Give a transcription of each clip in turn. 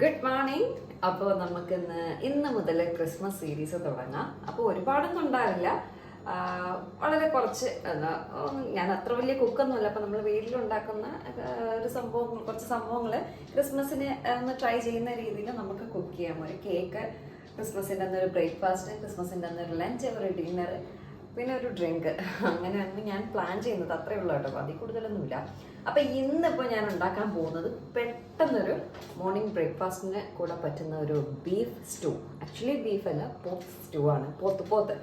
Good morning അപ്പോൾ നമുക്ക് ഇന്ന് മുതൽ ക്രിസ്മസ് സീരീസ് തുടങ്ങാം. അപ്പോൾ ഒരുപാടൊന്നും ഉണ്ടാവില്ല. വളരെ കുറച്ച് എന്താ ഞാൻ അത്ര വലിയ കുക്കൊന്നുമില്ല അപ്പം നമ്മൾ വീട്ടിലുണ്ടാക്കുന്ന ഒരു സംഭവം കുറച്ച് സംഭവങ്ങൾ ക്രിസ്മസിന് ഒന്ന് ട്രൈ ചെയ്യുന്ന രീതിയിൽ നമുക്ക് കുക്ക് ചെയ്യാം. ഒരു കേക്ക് ക്രിസ്മസിന്റെ അന്നൊരു ബ്രേക്ക്ഫാസ്റ്റ് ക്രിസ്മസിന്റെ അന്നൊരു ലഞ്ച് ഒരു ഡിന്നർ പിന്നെ ഒരു ഡ്രിങ്ക് അങ്ങനെയാണ് ഞാൻ പ്ലാൻ ചെയ്യുന്നത് അത്രേ ഉള്ളൂ കേട്ടോ. അതിൽ കൂടുതലൊന്നുമില്ല. അപ്പം ഇന്നിപ്പോൾ ഞാൻ ഉണ്ടാക്കാൻ പോകുന്നത് പെട്ടെന്നൊരു മോർണിംഗ് ബ്രേക്ക്ഫാസ്റ്റിന് കൂടെ പറ്റുന്ന ഒരു ബീഫ് സ്റ്റൂ ആക്ച്വലി ബീഫ് അല്ല പോത്ത് സ്റ്റൂ ആണ്. പോത്ത് പോത്ത്.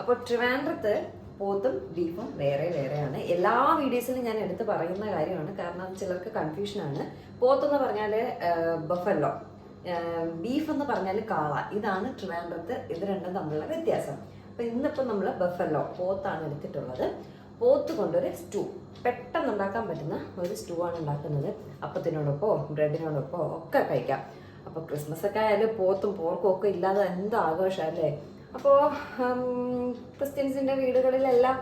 അപ്പോൾ ട്രിവാൻഡ്രത്ത് പോത്തും ബീഫും വേറെ വേറെയാണ്. എല്ലാ വീഡിയോസിലും ഞാൻ എടുത്ത് പറയുന്ന കാര്യമാണ്. കാരണം അത് ചിലർക്ക് കൺഫ്യൂഷനാണ് പോത്തെന്ന് പറഞ്ഞാൽ ബഫല്ലോ ബീഫ് എന്ന് പറഞ്ഞാൽ കാള. ഇതാണ് ട്രിവാൻഡ്രത്ത് ഇത് രണ്ടും തമ്മിലുള്ള വ്യത്യാസം. അപ്പൊ ഇന്നിപ്പോൾ നമ്മൾ ബഫല്ലോ പോത്താണ് എടുത്തിട്ടുള്ളത്. പോത്ത് കൊണ്ടൊരു സ്റ്റൂ പെട്ടെന്ന് ഉണ്ടാക്കാൻ പറ്റുന്ന ഒരു സ്റ്റൂ ആണ് ഉണ്ടാക്കുന്നത്. അപ്പത്തിനോടൊപ്പോ ബ്രെഡിനോടൊപ്പോ ഒക്കെ കഴിക്കാം. അപ്പോൾ ക്രിസ്മസ് ഒക്കെ ആയാലും പോത്തും പോർക്കും ഒക്കെ ഇല്ലാതെ എന്ത് ആഘോഷമല്ലേ അപ്പോൾ ക്രിസ്ത്യൻസിന്റെ വീടുകളിലെല്ലാം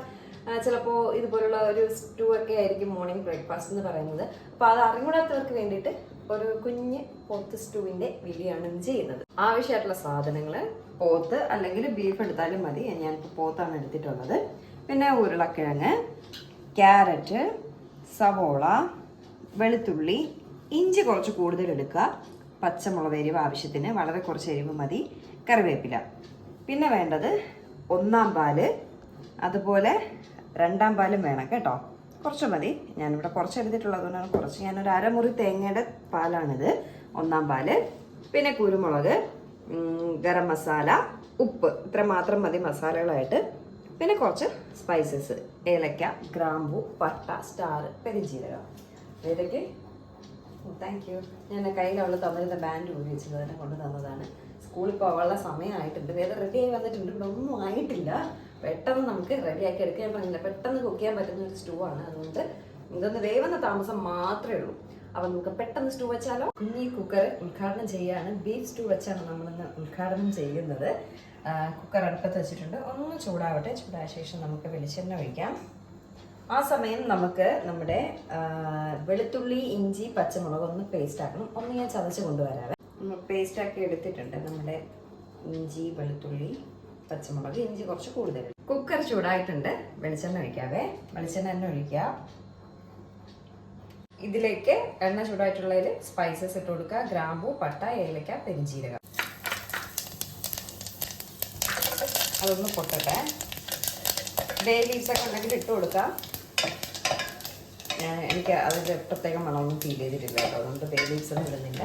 ചിലപ്പോൾ ഇതുപോലുള്ള ഒരു സ്റ്റൂ ഒക്കെ ആയിരിക്കും മോർണിംഗ് ബ്രേക്ക്ഫാസ്റ്റ് എന്ന് പറയുന്നത്. അപ്പോൾ അത് അറിഞ്ഞൂടാത്തവർക്ക് വേണ്ടിയിട്ട് ഒരു കുഞ്ഞ് പോത്ത് സ്റ്റൂവിന്റെ വീഡിയോ ആണ് ചെയ്യുന്നത്. ആവശ്യമായിട്ടുള്ള സാധനങ്ങൾ പോത്ത് അല്ലെങ്കിൽ ബീഫ് എടുത്താലും മതി. ഞാനിപ്പോൾ പോത്താണ് എടുത്തിട്ടുള്ളത്. പിന്നെ ഉരുളക്കിഴങ്ങ് ക്യാരറ്റ് സവോള വെളുത്തുള്ളി ഇഞ്ചി കുറച്ച് കൂടുതൽ എടുക്കുക. പച്ചമുളക് എരിവ് ആവശ്യത്തിന് വളരെ കുറച്ച് എരിവ് മതി. കറിവേപ്പില. പിന്നെ വേണ്ടത് ഒന്നാം പാൽ. അതുപോലെ രണ്ടാം പാലും വേണം കേട്ടോ. കുറച്ച് മതി. ഞാനിവിടെ കുറച്ച് എടുത്തിട്ടുള്ളത് കൊണ്ടാണ് കുറച്ച്. ഞാനൊരു അരമുറി തേങ്ങയുടെ പാലാണിത്. ഒന്നാം പാൽ പിന്നെ കുരുമുളക് ഗരം മസാല ഉപ്പ്. ഇത്ര മാത്രം മതി മസാലകളായിട്ട്. പിന്നെ കുറച്ച് സ്പൈസസ് ഏലക്ക ഗ്രാമ്പു പട്ട സ്റ്റാർ പെരിഞ്ചീരകം. ഏതൊക്കെ? താങ്ക് യു ഞാൻ കയ്യിൽ അവൾ തന്നിരുന്ന ബാൻഡ് ഉപയോഗിച്ചത് തന്നെ കൊണ്ട് തന്നതാണ് സ്കൂളിൽ പോകാനുള്ള സമയമായിട്ടുണ്ട്. വേറെ റെഡി ആയി വന്നിട്ടുണ്ട്. ഇവിടെ ഒന്നും ആയിട്ടില്ല. പെട്ടെന്ന് നമുക്ക് റെഡിയാക്കി എടുക്കാൻ പറ്റില്ല പെട്ടെന്ന് കുക്ക് ചെയ്യാൻ പറ്റുന്ന ഒരു സ്റ്റൂ ആണ്. അതുകൊണ്ട് ഇതൊന്ന് വേവുന്ന താമസം മാത്രമേ ഉള്ളൂ. അപ്പം നമുക്ക് പെട്ടെന്ന് സ്റ്റൂ വെച്ചാലോ? കുഞ്ഞി കുക്കർ ഉദ്ഘാടനം ചെയ്യാണ്. ബീഫ് സ്റ്റൂ വെച്ചാണ് നമ്മളിന്ന് ഉദ്ഘാടനം ചെയ്യുന്നത്. കുക്കർ അടുപ്പത്ത് വെച്ചിട്ടുണ്ട്. ഒന്ന് ചൂടാവട്ടെ. ചൂടായ ശേഷം നമുക്ക് വെളിച്ചെണ്ണ ഒഴിക്കാം. ആ സമയം നമുക്ക് നമ്മുടെ വെളുത്തുള്ളി ഇഞ്ചി പച്ചമുളക് ഒന്ന് പേസ്റ്റ് ആക്കണം. ഒന്ന് ഞാൻ ചതച്ച് കൊണ്ടുവരാവേ. പേസ്റ്റ് ആക്കി എടുത്തിട്ടുണ്ട് നമ്മുടെ ഇഞ്ചി വെളുത്തുള്ളി പച്ചമുളക് ഇഞ്ചി കുറച്ച് കൂടുതൽ. കുക്കർ ചൂടായിട്ടുണ്ട്. വെളിച്ചെണ്ണ ഒഴിക്കാവേ. വെളിച്ചെണ്ണ തന്നെ ഒഴിക്കുക. ഇതിലേക്ക് എണ്ണ ചൂടായിട്ടുള്ളതിൽ സ്പൈസസ് ഇട്ട് കൊടുക്കുക. ഗ്രാമ്പു പട്ട ഏലക്ക പെരിഞ്ചീരകം. അതൊന്ന് പൊട്ടട്ടെ. ബേ ലീവ്സൊക്കെ ഉണ്ടെങ്കിൽ ഇട്ട് കൊടുക്കാം. ഞാൻ എനിക്ക് അതിന്റെ പ്രത്യേകം മണമൊന്നും ഫീൽ ചെയ്തിട്ടില്ല കേട്ടോ. അതുകൊണ്ട് ലീവ്സ് ഒന്നും ഇടുന്നില്ല.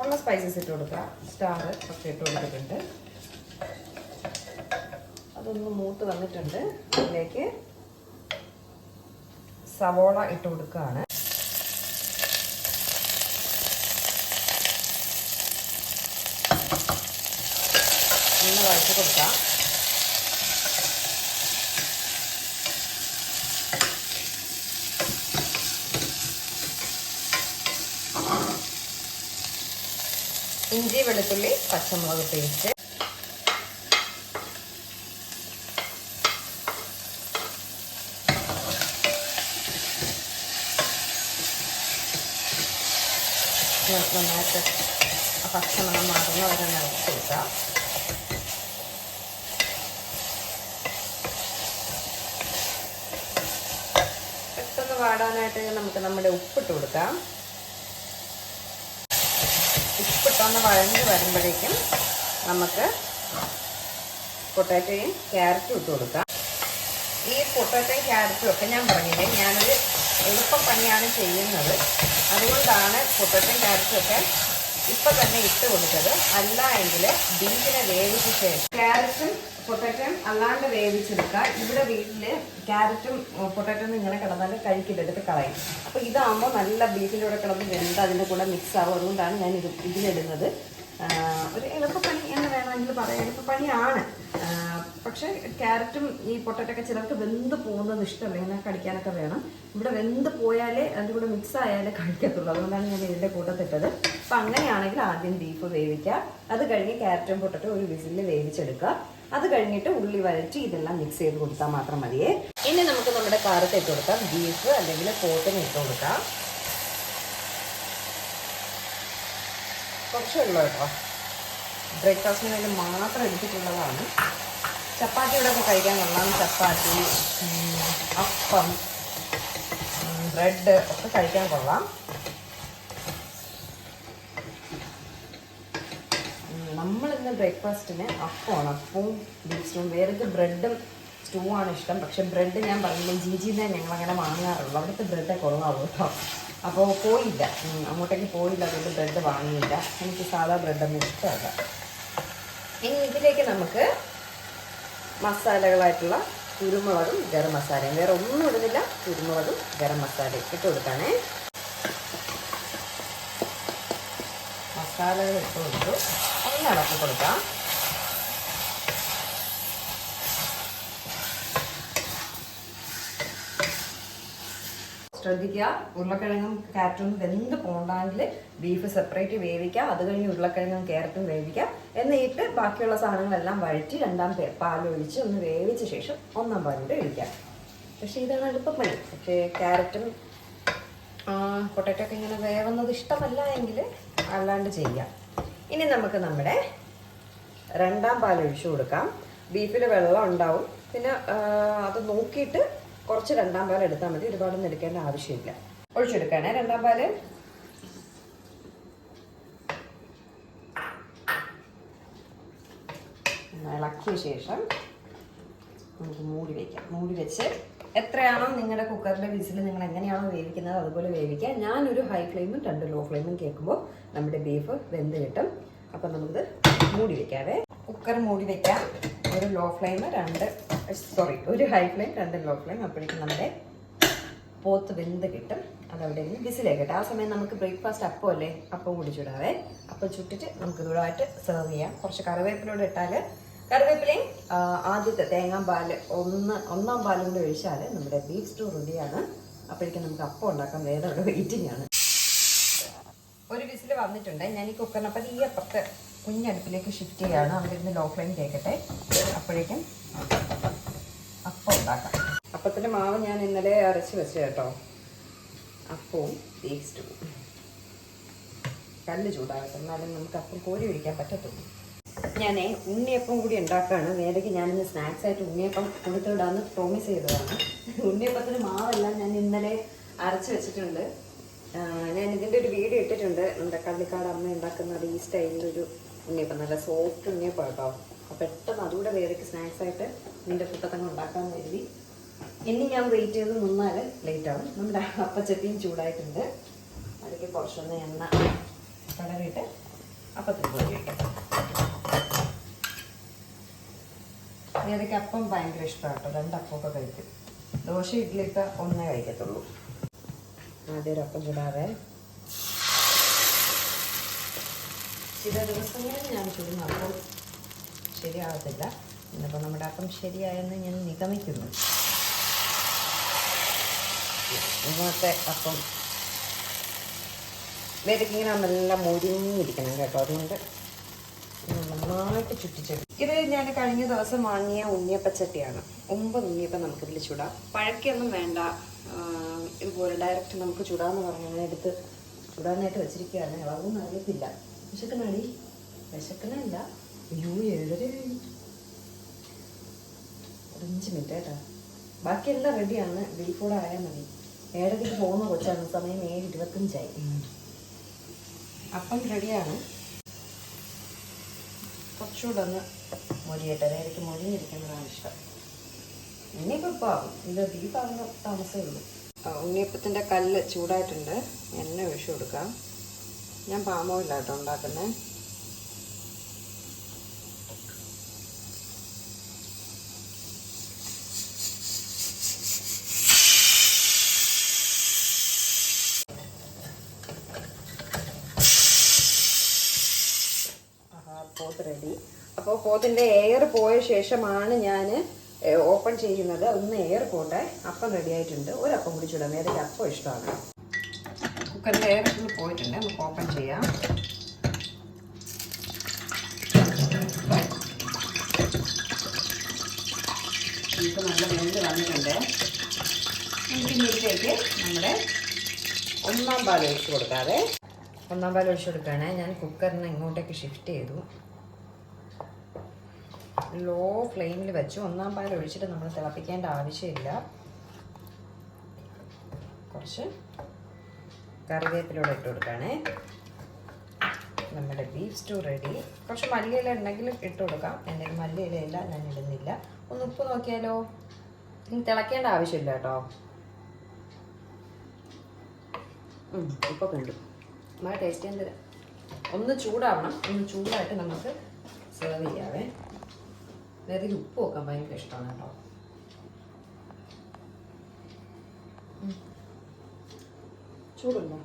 ഉള്ള സ്പൈസസ് ഇട്ട് കൊടുക്കുക സ്റ്റാർ ഒക്കെ ഇട്ട് കൊടുത്തിട്ടുണ്ട്. അതൊന്ന് മൂത്ത് വന്നിട്ടുണ്ട്. അതിലേക്ക് സവോള ഇട്ട് കൊടുക്കുകയാണ്. ഒന്ന് വഴറ്റി കൊടുക്കാം. ഇഞ്ചി വെളുത്തുള്ളി പച്ചമുളക് പേസ്റ്റ്. നന്നായിട്ട് പച്ചമണം മാറുന്ന വരെ നിറച്ച് കൊടുക്കുക പെട്ടെന്ന് വാടാനായിട്ട് നമുക്ക് നമ്മുടെ ഉപ്പിട്ട് കൊടുക്കാം. ഉപ്പിട്ടൊന്ന് വഴഞ്ഞ് വരുമ്പോഴേക്കും നമുക്ക് പൊട്ടാറ്റയും ക്യാരറ്റും ഇട്ട് കൊടുക്കാം. ഈ പൊട്ടാറ്റയും ക്യാരറ്റും ഒക്കെ ഞാൻ പറഞ്ഞില്ലേ ഞാനൊരു എളുപ്പപ്പണിയാണ് ചെയ്യുന്നത്. അതുകൊണ്ടാണ് പൊട്ടറ്റും ക്യാരറ്റും ഒക്കെ ഇപ്പം തന്നെ ഇട്ട് കൊടുത്തത്. അല്ല എങ്കിൽ ബീഫിനെ വേവിച്ച ശേഷം ക്യാരറ്റും പൊട്ടറ്റും അല്ലാണ്ട് വേവിച്ചെടുക്കുക. ഇവിടെ വീട്ടിൽ ക്യാരറ്റും പൊട്ടറ്റും ഇങ്ങനെ കിടന്നാൽ കഴിക്കില്ലെടുത്ത് കളയും. അപ്പോൾ ഇതാകുമ്പോൾ നല്ല ബീഫിന്റെ കൂടെ കിടന്ന് വെന്ത് അതിന്റെ കൂടെ മിക്സ് ആവും. അതുകൊണ്ടാണ് ഞാൻ ഇത് ഇതിലിടുന്നത് ഒരു എളുപ്പപ്പണി എന്ന് വേണമെങ്കിൽ പറയാം. എളുപ്പപ്പണിയാണ്. പക്ഷേ ക്യാരറ്റും ഈ പൊട്ടറ്റൊക്കെ ചിലർക്ക് വെന്ത് പോകുന്നത് ഇഷ്ടമല്ല. ഇങ്ങനെ കടിക്കാനൊക്കെ വേണം. ഇവിടെ വെന്ത് പോയാലേ അതിന്റെ കൂടെ മിക്സ് ആയാലേ കഴിക്കത്തുള്ളൂ. അതുകൊണ്ടാണ് ഞാൻ ഇതിന്റെ കൂട്ടത്തിട്ടത്. അപ്പം അങ്ങനെയാണെങ്കിൽ ആദ്യം ബീഫ് വേവിക്കുക. അത് കഴിഞ്ഞ് ക്യാരറ്റും പൊട്ടറ്റും ഒരു വിസിലിൽ വേവിച്ചെടുക്കുക. അത് കഴിഞ്ഞിട്ട് ഉള്ളി വഴറ്റി ഇതെല്ലാം മിക്സ് ചെയ്ത് കൊടുത്താൽ മാത്രം മതിയേ. ഇനി നമുക്ക് നമ്മുടെ കാരത്ത് ഇട്ട് കൊടുക്കാം. ബീഫ് അല്ലെങ്കിൽ പോട്ടിന് ഇട്ട് കൊടുക്കാം. കുറച്ചേ ഉള്ളൂ കേട്ടോ. ബ്രേക്ക്ഫാസ്റ്റിന് വേണ്ടി മാത്രം എടുത്തിട്ടുള്ളതാണ്. ചപ്പാത്തി ഇവിടെ ഒക്കെ കഴിക്കാൻ കൊള്ളാം ചപ്പാത്തി. അപ്പം ബ്രെഡ് ഒക്കെ കഴിക്കാൻ കൊള്ളാം. നമ്മളിന്ന് ബ്രേക്ക്ഫാസ്റ്റിന് അപ്പമാണ്. അപ്പവും ബീഫ് സ്റ്റൂവും വേറെ ബ്രെഡും സ്റ്റൂ ആണ് ഇഷ്ടം. പക്ഷെ ബ്രെഡ് ഞാൻ പറഞ്ഞില്ല ജിജിന്ന് ഞങ്ങൾ അങ്ങനെ വാങ്ങാറുള്ളൂ. അവിടുത്തെ ബ്രെഡ് കൊള്ളാവൂ കേട്ടോ. അപ്പോൾ പോയില്ല. അങ്ങോട്ടേക്ക് പോയില്ല. അതുകൊണ്ട് ബ്രെഡ് വാങ്ങിയില്ല. എനിക്ക് സാധാ ബ്രെഡൊന്നും ഇഷ്ടമല്ല. ഇനി ഇതിലേക്ക് നമുക്ക് മസാലകളായിട്ടുള്ള കുരുമുളകും ഗരം മസാലയും. വേറെ ഒന്നും ഇടുന്നില്ല. കുരുമുളകും ഗരം മസാലയും ഇട്ട് കൊടുക്കാനേ മസാലകൾ ഇട്ട് കൊടുത്തു. ഒന്ന് ഇളക്കി കൊടുക്കാം. ശ്രദ്ധിക്കുക. ഉരുളക്കിഴങ്ങും ക്യാരറ്റും വെന്ത് പോണ്ടാങ്കിൽ ബീഫ് സെപ്പറേറ്റ് വേവിക്കുക അത് കഴിഞ്ഞ് ഉരുളക്കിഴങ്ങും ക്യാരറ്റും വേവിക്കുക എന്നിട്ട് ബാക്കിയുള്ള സാധനങ്ങളെല്ലാം വഴറ്റി രണ്ടാം പാലൊഴിച്ച് ഒന്ന് വേവിച്ച ശേഷം ഒന്നാം പാലൂടെ ഒഴിക്കാം പക്ഷേ ഇതാണ് എളുപ്പപ്പണി. പക്ഷേ ക്യാരറ്റും പൊട്ടറ്റോ ഒക്കെ ഇങ്ങനെ വേവുന്നത് ഇഷ്ടമല്ല എങ്കിൽ അല്ലാണ്ട് ചെയ്യാം. ഇനി നമുക്ക് നമ്മുടെ രണ്ടാം പാൽ ഒഴിച്ചു കൊടുക്കാം ബീഫിൽ വെള്ളം ഉണ്ടാവും. പിന്നെ അത് നോക്കിയിട്ട് കുറച്ച് രണ്ടാം പാൽ എടുത്താൽ മതി. ഒരുപാടൊന്നും എടുക്കേണ്ട ആവശ്യമില്ല. ഒഴിച്ചെടുക്കണേ രണ്ടാം പാൽ. ഇളക്കിയ ശേഷം നമുക്ക് മൂടി വയ്ക്കാം മൂടി വെച്ച് എത്രയാണോ നിങ്ങളുടെ കുക്കറിന്റെ വിസിൽ നിങ്ങൾ എങ്ങനെയാണോ വേവിക്കുന്നത് അതുപോലെ വേവിക്കുക ഞാനൊരു ഹൈ ഫ്ലെയിമും രണ്ട് ലോ ഫ്ലെയിമും കേൾക്കുമ്പോൾ നമ്മുടെ ബീഫ് വെന്ത് കിട്ടും. അപ്പം നമുക്ക് മൂടി വയ്ക്കാവേ കുക്കർ മൂടി വയ്ക്കാം ഒരു ലോ ഫ്ലെയിം രണ്ട് സോറി ഒരു ഹൈ ഫ്ലെയിം രണ്ട് ലോ ഫ്ലെയിം അപ്പോഴേക്കും നമ്മുടെ പോത്ത് വെന്ത് കിട്ടും. അതവിടെ നിന്ന് വിസിലേക്കട്ടെ ആ സമയം നമുക്ക് ബ്രേക്ക്ഫാസ്റ്റ് അപ്പം അല്ലേ? അപ്പം കൂടി ചൂടാവേ. അപ്പം ചുട്ടിട്ട് നമുക്ക് ഇതുമായിട്ട് സെർവ് ചെയ്യാം. കുറച്ച് കറിവേപ്പിലൂടെ ഇട്ടാൽ കറിവേപ്പിലയും ആദ്യത്തെ പാൽ ഒന്ന് ഒന്നാം പാലും കൂടി ഒഴിച്ചാൽ നമ്മുടെ ബീഫ് സ്റ്റൂ റെഡിയാണ് അപ്പോഴേക്കും നമുക്ക് അപ്പം ഉണ്ടാക്കാൻ വേറെ ഒരു വെയിറ്റിംഗ് ആണ്. ഒരു വിസിൽ വന്നിട്ടുണ്ട്. ഞാൻ ഈ കുക്കറിനപ്പം ഈ അപ്പുറത്ത് കുഞ്ഞടുപ്പിലേക്ക് ഷിഫ്റ്റ് ചെയ്യുകയാണ് അവിടെ ഇരുന്ന് ലോ ഫ്ലെയിം കേൾക്കട്ടെ അപ്പോഴേക്കും അപ്പം ഉണ്ടാക്കാം. അപ്പത്തിന്റെ മാവ് ഞാൻ ഇന്നലെ അരച്ച് വെച്ച കേട്ടോ. അപ്പവും ടേസ്റ്റും കല്ല് ചൂടാകട്ടെ എന്നാലും നമുക്ക് അപ്പം കോരി ഒഴിക്കാൻ പറ്റത്തുള്ളൂ. ഞാനേ ഉണ്ണിയപ്പം കൂടി ഉണ്ടാക്കുകയാണ്. വേദയ്ക്ക് ഞാനിന്ന് സ്നാക്സ് ആയിട്ട് ഉണ്ണിയപ്പം കൊടുത്തുവിടാന്ന് പ്രോമിസ് ചെയ്തതാണ്. ഉണ്ണിയപ്പത്തിന് മാവെല്ലാം ഞാൻ ഇന്നലെ അരച്ച് വെച്ചിട്ടുണ്ട്. ഞാൻ ഇതിന്റെ ഒരു വീഡിയോ ഇട്ടിട്ടുണ്ട്. നമ്മുടെ കള്ളിക്കാട് അമ്മ ഉണ്ടാക്കുന്നത് ഈ സ്റ്റൈലിലൊരു ഉണ്ണിയപ്പം. നല്ല സോഫ്റ്റ് ഉണ്ണിയപ്പം കേട്ടോ. പെട്ടെന്ന് അതുകൂടെ വേദയ്ക്ക് സ്നാക്സ് ആയിട്ട് ഇതിന്റെ ഫുഡത്തങ്ങ് ഉണ്ടാക്കാമെന്ന് കരുതി. ഇനി ഞാൻ വെയിറ്റ് ചെയ്ത് നിന്നാൽ ലേറ്റ് ആവും. നമ്മുടെ അപ്പച്ചട്ടിയും ചൂടായിട്ടുണ്ട്. അതിലേക്ക് കുറച്ചൊന്ന് എണ്ണ കടറിയിട്ട് അപ്പത്തിൽ ഏതൊക്കെ അപ്പം ഭയങ്കര ഇഷ്ടമാണ് കേട്ടോ രണ്ട് അപ്പമൊക്കെ കഴിക്കും. ദോശ ഇഡ്ഡലിയൊക്കെ ഒന്നേ കഴിക്കത്തുള്ളൂ. ആദ്യം ഒരു അപ്പം ചൂടാതെ ചില ദിവസങ്ങളിൽ ഞാൻ ചുടുന്ന അപ്പം ശരിയാകത്തില്ല ഇന്നിപ്പോൾ നമ്മുടെ അപ്പം ശരിയായെന്ന് ഞാൻ നിഗമിക്കുന്നു. ഇന്നത്തെ അപ്പം വേദക്കിങ്ങനെ നല്ല മുരിഞ്ഞിരിക്കണം കേട്ടോ. അതുകൊണ്ട് നന്നായിട്ട് ചുറ്റിച്ചെടുക്കും ഇത് ഞാൻ കഴിഞ്ഞ ദിവസം വാങ്ങിയ ഉണ്ണിയപ്പച്ചട്ടിയാണ്. ഒമ്പത് ഉണ്ണിയപ്പം നമുക്കിതിൽ ചുടാം. പഴക്കൊന്നും വേണ്ട. ഇതുപോലെ ഡയറക്റ്റ് നമുക്ക് ചുടാന്ന് പറഞ്ഞു ഞാൻ എടുത്ത് ചുടാനായിട്ട് വെച്ചിരിക്കുകയാണ്. അതൊന്നും അറിയത്തില്ല. വിശക്കണടി? വിശക്കണല്ല. അയ്യോ ഏഴര കഴിഞ്ഞു. അഞ്ച് മിനിറ്റ് കേട്ടോ. ബാക്കിയെല്ലാം റെഡിയാണ് ബീഫ് കൂടെ ആയാൽ മതി. ഏഴരയ്ക്ക് പോകുന്ന കൊച്ചാണ്. സമയം ഏഴ് ഇരുപത്തഞ്ചായി അപ്പം റെഡിയാണ് കുറച്ചുകൂടെ ഒന്ന് മൊരിയട്ടെ. നേരേക്ക് മൊഴിഞ്ഞിരിക്കുന്നതാണ് ഇഷ്ടം. ഇനിയിപ്പോൾ ഇപ്പോൾ ആവും ഇത് ബീഫാകുന്ന താമസമേ ഉള്ളൂ. ഉണ്ണിയപ്പത്തിന്റെ കല്ല് ചൂടായിട്ടുണ്ട്. എണ്ണ ഒഴിച്ചു കൊടുക്കാം. ഞാൻ പാമോ ഇല്ലാട്ടോ ഉണ്ടാക്കുന്നത് ആഹാ, പോത്ത് റെഡി പോത്തിന്റെ എയർ പോയ ശേഷമാണ് ഞാൻ ഓപ്പൺ ചെയ്യുന്നത്. ഒന്ന് എയർ പോട്ടെ. അപ്പം റെഡി ആയിട്ടുണ്ട്. ഒരു അപ്പം കൂടി ചൂടാം. ഏതൊക്കെ അപ്പം ഇഷ്ടമാണ്? കുക്കറിന്റെ എയർ ഫുള്ള് പോയിട്ടുണ്ട്. നമുക്ക് ഓപ്പൺ ചെയ്യാം. നമുക്ക് നല്ല വെന്ത് വന്നിട്ടുണ്ട്. നമുക്ക് ഇതിലേക്ക് നമ്മുടെ ഒന്നാം പാൽ ഒഴിച്ച് കൊടുക്കാതെ ഒന്നാം പാൽ ഒഴിച്ച് കൊടുക്കുകയാണെങ്കിൽ ഞാൻ കുക്കറിന് ഇങ്ങോട്ടേക്ക് ഷിഫ്റ്റ് ചെയ്തു. ലോ ഫ്ലെയിമിൽ വെച്ചു ഒന്നാം പാൽ ഒഴിച്ചിട്ട് നമ്മൾ തിളപ്പിക്കേണ്ട ആവശ്യമില്ല. കുറച്ച് കറിവേപ്പിലൂടെ ഇട്ട് കൊടുക്കുകയാണേ നമ്മുടെ ബീഫ് സ്റ്റൂ റെഡി കുറച്ച് മല്ലിയില ഉണ്ടെങ്കിൽ ഇട്ട് കൊടുക്കാം. എന്റെ മല്ലിയിലയില്ല ഞാൻ ഇടുന്നില്ല. ഒന്ന് ഉപ്പ് നോക്കിയാലോ? ഇനി തിളക്കേണ്ട ആവശ്യമില്ല കേട്ടോ. ഇപ്പോൾ കണ്ടു നമ്മുടെ ടേസ്റ്റ് എന്ത് ഒന്ന് ചൂടാവണം. ഒന്ന് ചൂടായിട്ട് നമുക്ക് സെർവ് ചെയ്യാവേ. വേറെ ഉപ്പ് വെക്കാൻ ഭയങ്കര ഇഷ്ടമാണ് കേട്ടോ. ചൂടുണ്ടോ?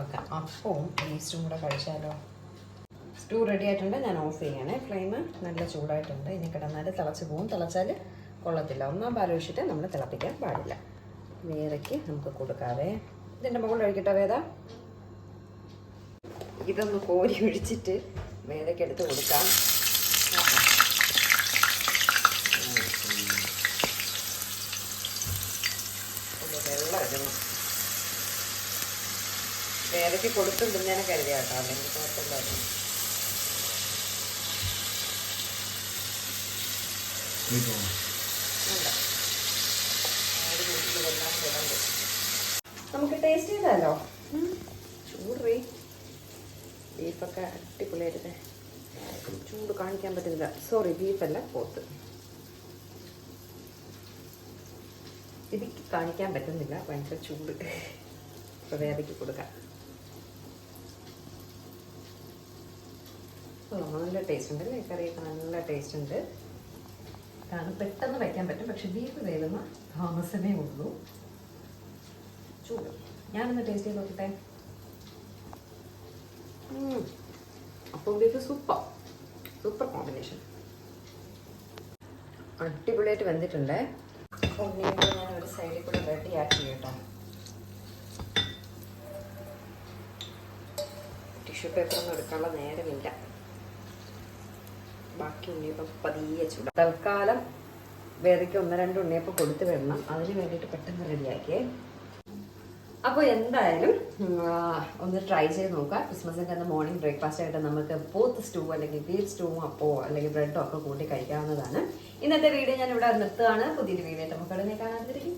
വെക്കാം. അപ്പവും ഈസ്റ്റും കൂടെ കഴിച്ചാലോ? സ്റ്റൂ റെഡി ആയിട്ടുണ്ട്. ഞാൻ ഓഫ് ചെയ്യണേ. ഫ്ലെയിം നല്ല ചൂടായിട്ടുണ്ട്. ഇനി കിടന്നാൽ തിളച്ച് പോകും തിളച്ചാൽ കൊള്ളത്തില്ല. ഒന്നാം പാൽ ഒഴിച്ചിട്ട് നമ്മൾ തിളപ്പിക്കാൻ പാടില്ല. വേറയ്ക്ക് നമുക്ക് കൊടുക്കാവേ. ഇതിന്റെ മുകളിൽ ഒഴിക്കട്ടെ വേദ. ഇതൊന്ന് കോരി ഒഴിച്ചിട്ട് മേലേക്ക് എടുത്ത് കൊടുക്കാം. ഒന്ന് വെള്ളം ഇടണം. കരുതിയാ കേട്ടോ. അല്ലെങ്കിൽ കിടന്നു. നമുക്ക് ടേസ്റ്റ് ചെയ്താലോ? ബീഫൊക്കെ അടിപൊളിയായിരുന്നേ ചൂട് കാണിക്കാൻ പറ്റുന്നില്ല. സോറി ബീഫല്ല പോത്ത്. ഇതിക്ക് കാണിക്കാൻ പറ്റുന്നില്ല. ഭയങ്കര ചൂട്. ഇപ്പൊ വേദയ്ക്ക് കൊടുക്കാം. നല്ല ടേസ്റ്റ് ഉണ്ട് അല്ലേ? കറിയൊക്കെ നല്ല ടേസ്റ്റ് ഉണ്ട്. കാരണം പെട്ടെന്ന് വയ്ക്കാൻ പറ്റും. പക്ഷെ ബീഫ് വേദന താമസമേ ഉള്ളൂ. ചൂട്. ഞാനൊന്ന് ടേസ്റ്റ് ചെയ്ത് നോക്കട്ടെ. അപ്പം ബീഫ് സൂപ്പർ സൂപ്പർ കോമ്പിനേഷൻ അടിപൊളിയായിട്ട് വെന്തിട്ടുണ്ട്. ഉണ്ണിയും ഞാൻ ഒരു സൈഡിൽ കൂടെ റെഡിയാക്കി കേട്ടോ. ടിഷ്യൂ പേപ്പർ ഒന്നും എടുക്കാനുള്ള നേരമില്ല. ബാക്കി ഉണ്ണിയപ്പം പതിയെ ചൂട. തൽക്കാലം വേദയ്ക്ക് ഒന്ന് രണ്ട് ഉണ്ണിയപ്പം കൊടുത്തു വിടണം. അതിന് വേണ്ടിയിട്ട് പെട്ടെന്ന് റെഡിയാക്കിയേ അപ്പോൾ എന്തായാലും ഒന്ന് ട്രൈ ചെയ്ത് നോക്കാം. ക്രിസ്മസിന്റെ അന്ന് മോർണിംഗ് ബ്രേക്ക്ഫാസ്റ്റ് ആയിട്ട് നമുക്ക് പോത്ത് സ്റ്റൂ അല്ലെങ്കിൽ ബീഫ് സ്റ്റൂവും അപ്പോ അല്ലെങ്കിൽ ബ്രെഡോ ഒക്കെ കൂട്ടി കഴിക്കാവുന്നതാണ്. ഇന്നത്തെ വീഡിയോ ഞാൻ ഇവിടെ നിർത്തുകയാണ് പുതിയൊരു വീഡിയോ നമുക്ക് ഉടനെ കാണാതിരിക്കും